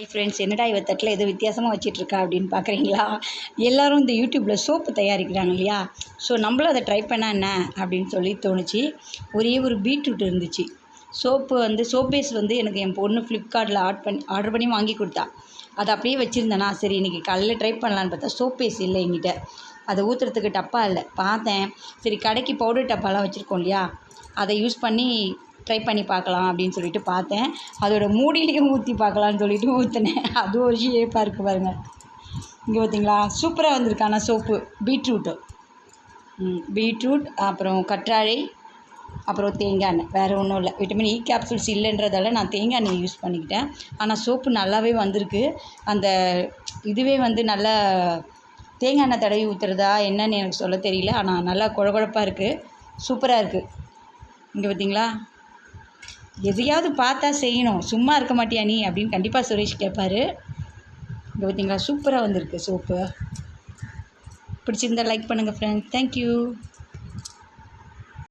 Hi friends என்னடா இவ தட்டில் ஏதோ வித்தியாசமாக வச்சிட்ருக்கா அப்படின்னு பார்க்குறீங்களா எல்லோரும் இந்த யூடியூப்பில் சோப்பு தயாரிக்கிறாங்க இல்லையா? ஸோ நம்மளும் அதை ட்ரை பண்ணால் என்ன? அப்படின்னு சொல்லி தோணுச்சு. ஒரே ஒரு பீட்ரூட் இருந்துச்சு. சோப்பு வந்து சோப் பேஸ் வந்து எனக்கு என் பொண்ணு ஃப்ளிப்கார்ட்டில் ஆட் பண்ணி ஆர்டர் பண்ணி வாங்கி கொடுத்தா. அதை அப்படியே வச்சுருந்தேனா சரி இன்றைக்கி காலையில் ட்ரை பண்ணலான்னு பார்த்தா சோப் பேஸ் இல்லை எங்கிட்ட அதை ஊற்றுறதுக்கு டப்பா இல்லை. பார்த்தேன். சரி கடைக்கு பவுடர் டப்பாலாம் வச்சுருக்கோம் இல்லையா? அதை யூஸ் பண்ணி ட்ரை பண்ணி பார்க்கலாம் அப்படின்னு சொல்லிட்டு பார்த்தேன். அதோட மூடியிலையும் ஊற்றி பார்க்கலான்னு சொல்லிட்டு ஊற்றினேன் அது ஒரு ஷேப்பாக இருக்குது பாருங்கள் இங்கே பார்த்தீங்களா சூப்பராக வந்திருக்கு. ஆனால் சோப்பு பீட்ரூட்டு பீட்ரூட் அப்புறம் கற்றாழை அப்புறம் தேங்காய் எண்ணெய். வேறு ஒன்றும் இல்லை. விட்டமின் இ e கேப்சூல்ஸ் இல்லைன்றதால நான் தேங்காய் எண்ணெய் யூஸ் பண்ணிக்கிட்டேன். ஆனால் சோப்பு நல்லாவே வந்திருக்கு. அந்த இதுவே வந்து நல்லா தேங்காய் எண்ணெய் தடவி ஊற்றுறதா என்னன்னு எனக்கு சொல்ல தெரியல. ஆனால் நல்லா குழகுழப்பாக இருக்குது சூப்பராக இருக்குது இங்கே பார்த்தீங்களா எதையாவது பார்த்தா செய்யணும். சும்மா இருக்க மாட்டியா நீ? அப்படின்னு கண்டிப்பாக சுரேஷ் கேட்பாரு. இங்கே பார்த்தீங்களா சூப்பராக வந்திருக்கு சோப்பு. பிடிச்சிருந்தா லைக் பண்ணுங்கள் ஃப்ரெண்ட்ஸ் தேங்க்யூ